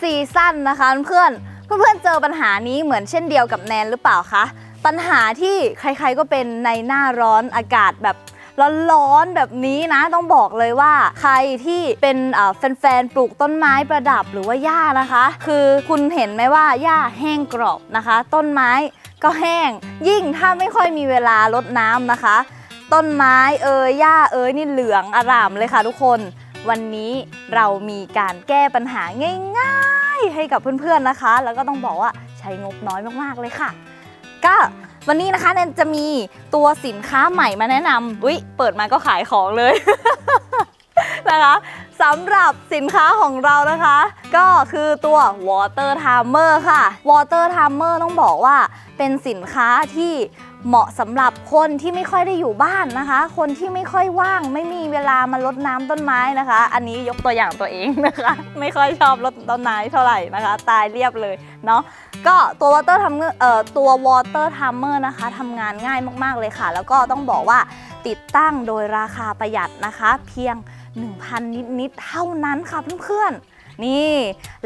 ซีซั่นนะคะเพื่อนเพื่อนๆเจอปัญหานี้เหมือนเช่นเดียวกับแนนหรือเปล่าคะ ปัญหาที่ใครๆก็เป็นในหน้าร้อนอากาศแบบร้อนๆแบบนี้นะต้องบอกเลยว่าใครที่เป็นแฟนๆปลูกต้นไม้ประดับหรือว่าหญ้านะคะ คือคุณเห็นไหมว่าหญ้าแห้งกรอบนะคะ ต้นไม้ก็แห้ง ยิ่งถ้าไม่ค่อยมีเวลารดน้ำนะคะ ต้นไม้เอ่ยหญ้าเอ่ยนี่เหลืองอร่ามเลยค่ะทุกคน วันนี้เรามีการแก้ปัญหาง่ายๆ ให้กับเพื่อนๆนะคะ แล้วก็ต้องบอกว่าใช้งบน้อยมากๆเลยค่ะ ก็วันนี้นะคะแนนจะมีตัวสินค้าใหม่มาแนะนำวิเปิดมาก็ขายของเลย นะคะสำหรับสินค้าของเรานะคะ ก็คือตัว water timer ค่ะ water timer ต้องบอกว่าเป็นสินค้าที่ เหมาะสำหรับคนที่ไม่ค่อยได้อยู่บ้านนะคะ คนที่ไม่ค่อยว่าง ไม่มีเวลามารดน้ำต้นไม้นะคะ อันนี้ยกตัวอย่างตัวเองนะคะ ไม่ค่อยชอบรดต้นไม้เท่าไหร่นะคะ ตายเรียบเลยเนาะก็ตัว water timer เอ่อตัว water timer นะคะทำงานง่ายมากๆเลยค่ะ แล้วก็ต้องบอกว่าติดตั้งโดยราคาประหยัดนะคะ เพียง 1,000 นิดๆเท่านั้นค่ะเพื่อนๆ นี่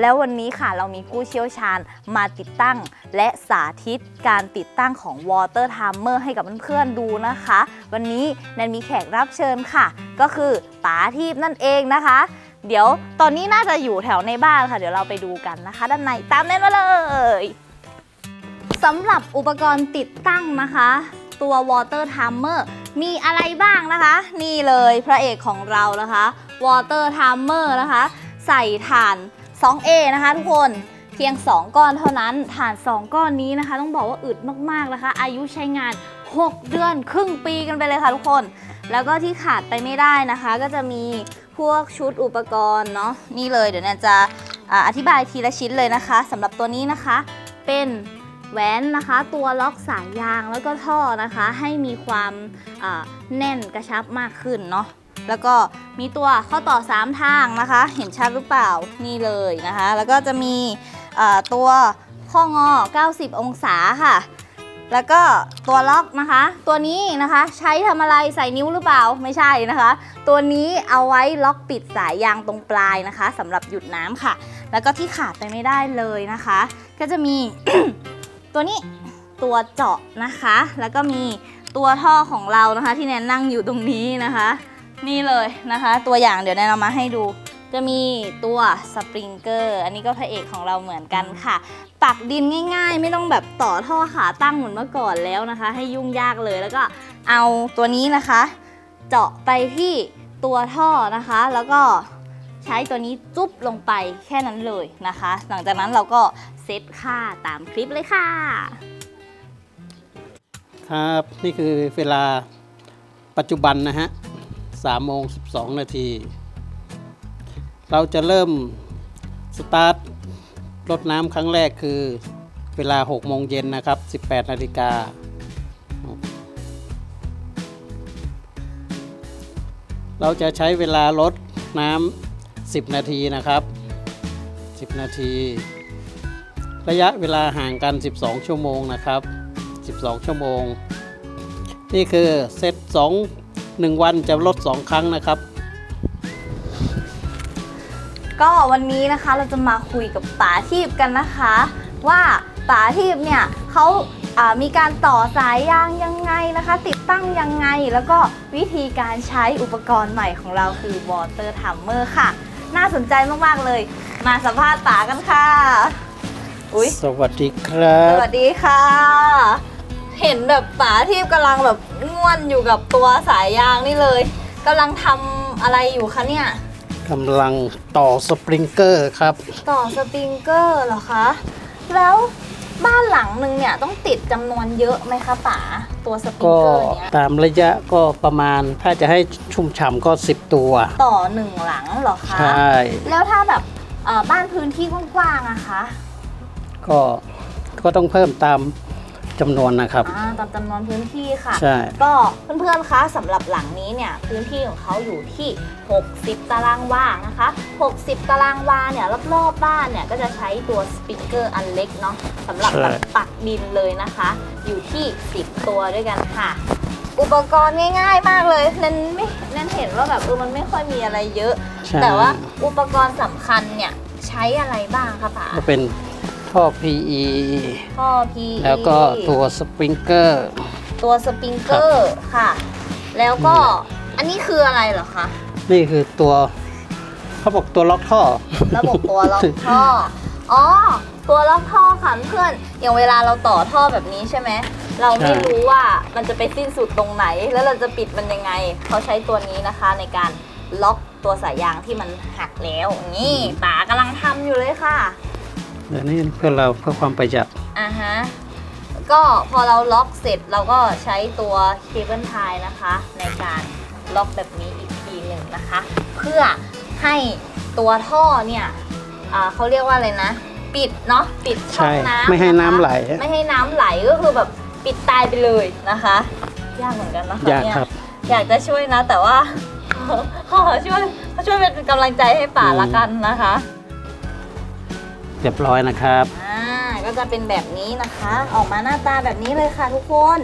แล้ววันนี้ค่ะเรามีผู้เชี่ยวชาญมาติดตั้ง และสาธิตการติดตั้งของ water timer ให้กับเพื่อนๆดูนะคะ วันนี้แนนมีแขกรับเชิญค่ะ ก็คือป๋าทีพนั่นเองนะคะ เดี๋ยวตอนนี้น่าจะอยู่แถวในบ้านค่ะ เดี๋ยวเราไปดูกันนะคะ ด้านในตามแนนมาเลยสำหรับอุปกรณ์ติดตั้งนะคะ ตัว water timer มีอะไรบ้างนะคะ นี่เลยพระเอกของเรานะคะ water timer นะคะ ใส่ถ่าน 2A นะคะทุกคนเพียง 2 ก้อนเท่านั้นถ่าน 2 ก้อนนี้นะคะ ต้องบอกว่าอึดมากๆนะคะ อายุใช้งาน 6 เดือนครึ่งปีกันไปเลยค่ะทุกคน แล้วก็ที่ขาดไปไม่ได้นะคะ ก็จะมีพวกชุดอุปกรณ์เนาะนี่เลยเดี๋ยวแนนจะออธิบายทีละชิ้นเลยนะคะสำหรับตัวนี้นะคะ เป็นแหวนนะคะ ตัวล็อกสายยางแล้วก็ท่อนะคะ ให้มีความแน่นกระชับมากขึ้นเนาะ แล้วก็มีตัวข้อต่อ 3 ทางนะคะ เห็นชัดหรือเปล่านี่เลยนะคะ แล้วก็จะมีตัวข้องอ 90 องศาค่ะ แล้วก็ตัวล็อกนะคะ ตัวนี้นะคะใช้ทำอะไรใส่นิ้วหรือเปล่าไม่ใช่นะคะ ตัวนี้เอาไว้ล็อกปิดสายยางตรงปลายนะคะสำหรับหยุดน้ำค่ะ แล้วก็ที่ขาดไปไม่ได้เลยนะคะ ก็จะมี ตัวนี้ตัวเจาะนะคะ แล้วก็มีตัวท่อของเรานะคะ ที่แนนนั่งอยู่ตรงนี้นะคะ นี่เลยนะคะ ตัวอย่างเดี๋ยวแนะนเอามาให้ดู จะมีตัวสปริงเกอร์อันนี้ก็พระเอกของเราเหมือนกันค่ะ ปักดินง่ายๆ ไม่ต้องแบบต่อท่อขาตั้งเหมือนเมื่อก่อนแล้วนะคะ ให้ยุ่งยากเลยแล้วก็เอาตัวนี้นะคะ เจาะไปที่ตัวท่อนะคะ แล้วก็ใช้ตัวนี้จุ๊บลงไปแค่นั้นเลยนะคะ หลังจากนั้นเราก็เซตค่าตามคลิปเลยค่ะ ครับ นี่คือเวลาปัจจุบันนะฮะ สามโมงสิบสองนาที เราจะเริ่มสตาร์ทรดน้ำครั้งแรกคือเวลา 6 โมงเย็นนะครับ 18 นาฬิกา เราจะใช้เวลาลดน้ำ10 นาทีนะครับ 10 นาที ระยะเวลาห่างกัน 12 ชั่วโมงนะครับ 12 ชั่วโมง นี่คือเซต2 1 วันจะลด 2 ครั้งนะครับ ก็วันนี้นะคะเราจะมาคุยกับป๋าทีพกันนะคะ ว่าป๋าทีพเนี่ยเขาอ่ามีการต่อสายยางยังไงนะคะ ติดตั้งยังไงแล้วก็วิธีการใช้อุปกรณ์ใหม่ของเราคือ Water Timer ค่ะ น่าสนใจมาก ๆ เลย มาสัมภาษณ์ป๋ากันค่ะ อุ๊ย สวัสดีครัสบ วัสดีค่ะ เห็นแบบป๋าทีพกำลังแบบง่วนอยู่กับตัวสายยางนี่เลยกำลังทำอะไรอยู่คะเนี่ย กำลังต่อสปริงเกอร์ครับ ต่อสปริงเกอร์เหรอคะ แล้วบ้านหลังหนึ่งเนี่ยต้องติดจำนวนเยอะไหมคะป๋าตัวสปริงก็เกอร์เนี่ยตามระยะก็ประมาณถ้าจะให้ชุ่มฉ่ำก็ 10 ตัว ต่อหนึ่งหลังเหรอคะใช่ แล้วถ้าแบบเอ่อบ้านพื้นที่กว้างๆอะคะ ก็ก็ต้องเพิ่มตาม จำนวนนะครับ อ่าตามจำนวนพื้นที่ค่ะ ใช่ ก็เพื่อนๆ คะสำหรับหลังนี้เนี่ยพื้นที่ของเขาอยู่ที่ 60 ตารางวานะคะ 60 ตารางวาเนี่ยรอบๆบ้านเนี่ยก็จะใช้ตัวสปริงเกอร์อันเล็กเนาะสำหรับใช่แบบปักดินเลยนะคะ อยู่ที่ 10 ตัวด้วยกันค่ะ อุปกรณ์ง่าย ๆ มากเลยนั่นไม่นั่นเห็นว่าแบบเออมันไม่ค่อยมีอะไรเยอะ ใช่แต่ว่าอุปกรณ์สำคัญเนี่ยใช้อะไรบ้างคะป๋า ก็เป็น ท่อ PE ท่อ PE แล้วก็ตัวสปริงเกอร์ ตัวสปริงเกอร์ค่ะ แล้วก็อันนี้คืออะไรเหรอคะ นี่คือตัวเขาบอกตัวล็อกท่อ ระบบตัวล็อกท่อ อ๋อ ตัวล็อกท่อค่ะเพื่อน อย่างเวลาเราต่อท่อแบบนี้ใช่ไหม เราไม่ใช่รู้ว่ามันจะไปสิ้นสุดตรงไหน แล้วเราจะปิดมันยังไง เขาใช้ตัวนี้นะคะในการล็อกตัวสายยางที่มันหักแล้ว นี่ป๋ากำลังทำอยู่เลยค่ะ เดี๋ยวนี้เพื่อเราเพื่อความประหยัดอ่าฮะก็พอเราล็อกเสร็จเราก็ใช้ตัวเคเบิลไทยนะคะ ในการล็อกแบบนี้อีกทีหนึ่งนะคะ เพื่อให้ตัวท่อเนี่ยอ่าเขาเรียกว่าอะไรนะ ปิดเนาะปิดช่องใช่น้ำไม่ให้ะคะน้ำไหล ไม่ให้น้ำไหลก็คือแบบปิดตายไปเลยนะคะ ยากเหมือนกันนะคะยากเนี่ยครับ อยากจะช่วยนะ แต่ว่าขอช่วยช่วยเป็นกำลังใจให้ป่าอืมละกันนะคะ เรียบร้อยนะครับอ่าก็จะเป็นแบบนี้นะคะ ออกมาหน้าตาแบบนี้เลยค่ะทุกคน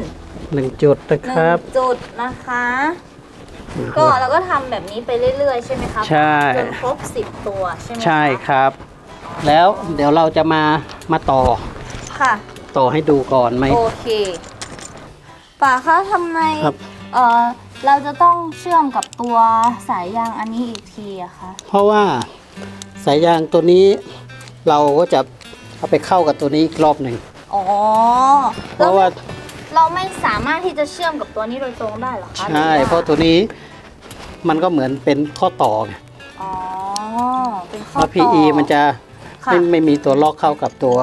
หนึ่งจุดนะหคนึ่รับงจุดนะคะ ก็เราก็ทำแบบนี้ไปเรื่อย ๆ ใช่ไหมคะใช่ จนครบ10ตัวใช่ไหมคะใช่ครับ แล้วเดี๋ยวเราจะมามาต่อค่ะ ต่อให้ดูก่อนไหม โอเคป่าคะทำไมครับ เออเราจะต้องเชื่อมกับตัวสายยางอันนี้อีกทีอะคะเพราะว่าสายยางตัวนี้ เราก็จะเอาไปเข้ากับตัวนี้อีกรอบหนึ่งอ๋อเพราะว่าเราไม่สามารถที่จะเชื่อมกับตัวนี้โดยตรงได้เหรอคะใช่หอเพราะตัวนี้มันก็เหมือนเป็นข้อต่อไงอ๋อเป็นข้อเพราะต่อ PE มันจะค่ะไม่ไม่มีตัวล็อกเข้ากับตัว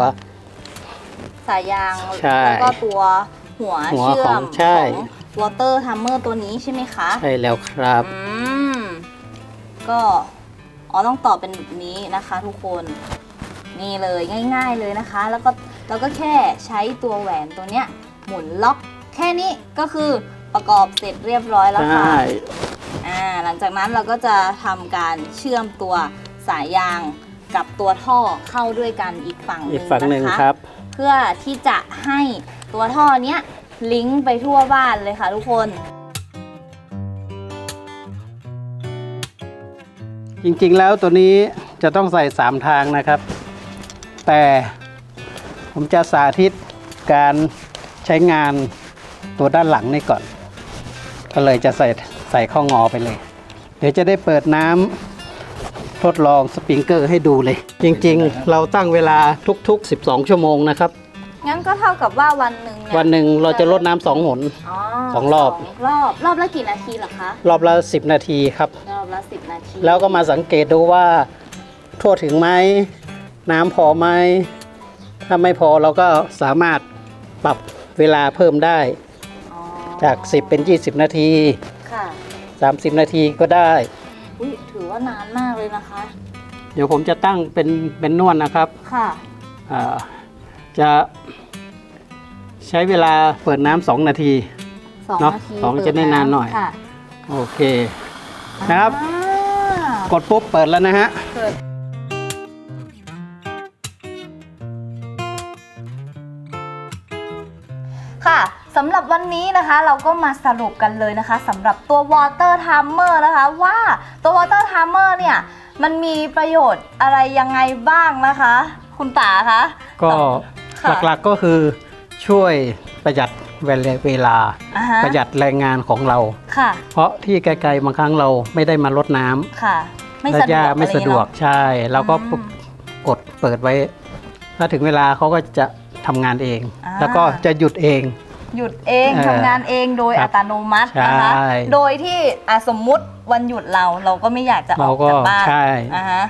สายยางใช่แล้วก็ตัวหัวหัวเชื่อของมใช่ของ water hammer ตัวนี้ใช่ไหมคะ ใช่แล้วครับอืมก็อ๋อต้องต่อเป็นแบบนี้นะคะทุกคน นี่เลยง่าย ๆเลยนะคะ แล้วก็เราก็แค่ใช้ตัวแหวนตัวเนี้ยหมุนล็อกแค่นี้ก็คือประกอบเสร็จเรียบร้อยแล้วใช่ค่ะอ่าหลังจากนั้นเราก็จะทำการเชื่อมตัวสายยางกับตัวท่อเข้าด้วยกันอีกฝั่งหอีนึ่กงฝั่งหนึ่งนะคะ ครับ เพื่อที่จะให้ตัวท่อเนี้ยลิงก์ไปทั่วบ้านเลยค่ะทุกคน จริงๆแล้วตัวนี้จะต้องใส่สามทางนะครับ แต่ผมจะสาธิตการใช้งานตัวด้านหลังนี่ก่อน ก็เลยจะใส่ใส่ข้องอไปเลย เดี๋ยวจะได้เปิดน้ำทดลองสปริงเกอร์ให้ดูเลย จริงๆ เราตั้งเวลาทุกๆ 12 ชั่วโมงนะครับ งั้นก็เท่ากับว่าวันหนึ่งเยวันหนึ่งเราจะลดน้ำสองหนอ๋อสองรอบสองรอบรอบละกี่นาทีเหรอคะรอบละ 10 นาทีครับ รอบละสิบนาทีแล้วก็มาสังเกตดูว่าทั่วถึงไหม น้ำพอไหมถ้าไม่พอเราก็สามารถปรับเวลาเพิ่มได้อ๋อจาก 10 เป็น 20 นาที ค่ะ30 นาทีก็ได้ อุ้ยถือว่านานมากเลยนะคะ เดี๋ยวผมจะตั้งเป็นเป็นนวดนะครับค่ะอ่าจะใช้เวลาเปิดน้ำสองนาที สองเนอะนาทีสองเปิจะได้นานหน่อย ค่ะโอเคนะครับ อ่ากดปุ๊บเปิดแล้วนะฮะ เกิด ค่ะสำหรับวันนี้นะคะเราก็มาสรุปกันเลยนะคะสำหรับตัว water timer นะคะว่าตัว water timer เนี่ยมันมีประโยชน์อะไรยังไงบ้างนะคะ คุณตาคะก็ค่ะหลักๆก็คือช่วยประหยัดเวลาเวลาอ่าฮะประหยัดแรงงานของเราค่ะเพราะที่ไกลๆบางครั้งเราไม่ได้มาลดน้ำค่ะ ไม่ระสะดยะวกไม่สะดวกอรใช่ เราก็อืมกดเปิดไว้ ถ้าถึงเวลาเขาก็จะ ทำงานเอง อ่า แล้วก็จะหยุดเอง หยุดเองเออทำงานเองโดยครัอับตโนมัตินะคะ ใช่ โดยที่อะสมมุติวันหยุดเราเราก็ไม่อยากจะอเราอกก็จากบ้านใช่อ่าฮะ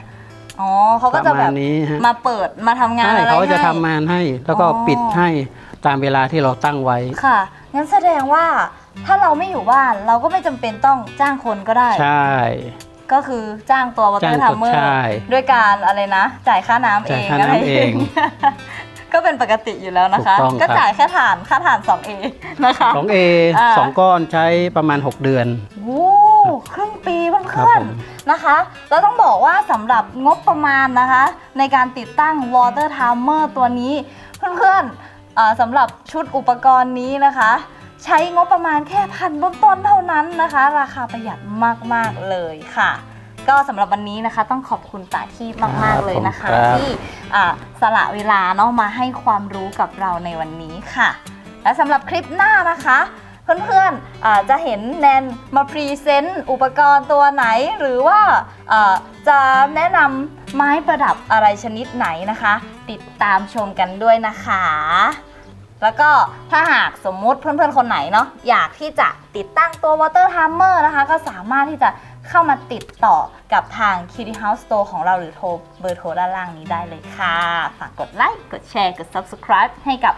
อ๋อเขาปก็ระจะแบมาณบนี้ฮะมาเปิดมาทำงานใช่อะไรเขาก็จะให้ทำงานให้ แล้วก็อ๋อ ปิดให้ตามเวลาที่เราตั้งไว้ ค่ะ งั้นแสดงว่าถ้าเราไม่อยู่บ้านเราก็ไม่จำเป็นต้องจ้างคนก็ได้ ใช่ ก็คือจ้างตัววอเตอจ้างร์ตัวทัมเมอร์ใช่ด้วยการอะไรนะ จ่ายค่าน้ำเอจ่ายงค่าอะไรน้ำเอง ก็เป็นปกติอยู่แล้วนะคะ ถูกต้องก็ครับจ่ายแค่ฐานค่าฐาน 2A นะคะสองเออ่า สองก้อนใช้ประมาณ 6 เดือน โอ้ครึ่งปีเพื่ครับอนผมๆนะคะเราต้องบอกว่าสำหรับงบประมาณนะคะ ในการติดตั้ง water timer ตัวนี้ เพื่อนๆเอ่อสำหรับชุดอุปกรณ์นี้นะคะ ใช้งบประมาณแค่พันต้นๆเท่านั้นนะคะ ราคาประหยัดมากๆเลยค่ะ ก็สำหรับวันนี้นะคะ ต้องขอบคุณป่าที่มาก ๆ เลยนะคะ ครับ ที่อ่าสละเวลาเนาะมาให้ความรู้กับเราในวันนี้ค่ะ และสำหรับคลิปหน้านะคะ เพื่อนๆอ่าจะเห็นแนนมาพรีเซนต์อุปกรณ์ตัวไหนหรือว่าอ่าจะแนะนำไม้ประดับอะไรชนิดไหนนะคะ ติดตามชมกันด้วยนะคะ แล้วก็ถ้าหากสมมุติเพื่อนๆคนไหนเนาะอยากที่จะติดตั้งตัว Water Hammer นะคะ ก็สามารถที่จะ เข้ามาติดต่อกับทาง Cutie House Store ของเราหรือโทรเบอร์โทรด้านล่างนี้ได้เลยค่ะ ฝากกดไลค์กดแชร์กด Subscribe ให้กับ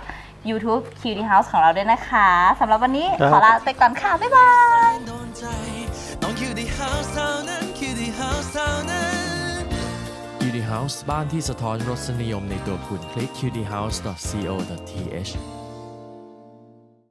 YouTube Cutie House ของเราด้วยนะคะสำหรับวันนี้ครับขอลาไปก่อนค่ะ บ๊ายบายโดนใจต้องคิวดีเฮาส์เท่านั้นคิวดีเฮาส์เท่านั้น Cutie House บ้านที่สะท้อนรสนิยมในตัวคุณคลิก cutiehouse.co.th